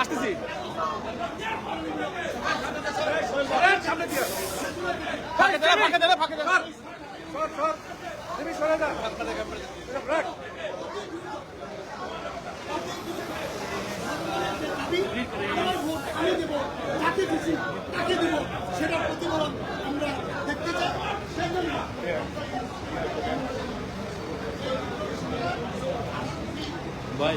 আসতেছি। যাকে খুশি তাকে দেবো সেটার প্রতিফলন আমরা দেখতে চাই সেজন্য ভাই।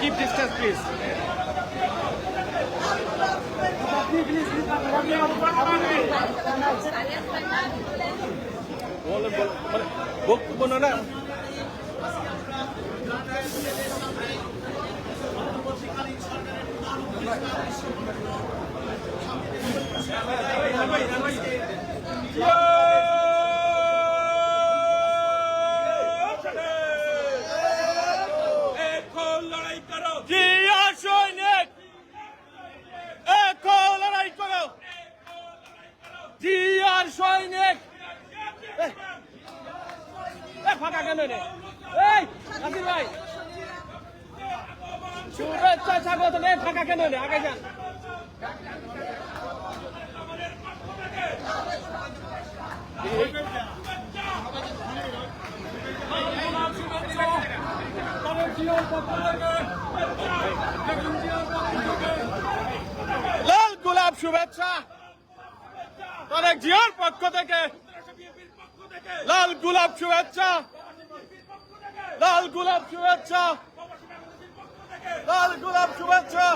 Keep distance, please. बोले बोले बुक Yeah! সৈনিক! এই, এই ফাঁকা কেন রে? এই নাসির ভাই! শুভেচ্ছা স্বাগত রে ফাঁকা কেন রে? আগে যান। লাল গোলাপ শুভেচ্ছা! তারেক জিয়ার পক্ষ থেকে লাল গোলাপ শুভেচ্ছা। লাল গোলাপ শুভেচ্ছা। লাল গোলাপ শুভেচ্ছা।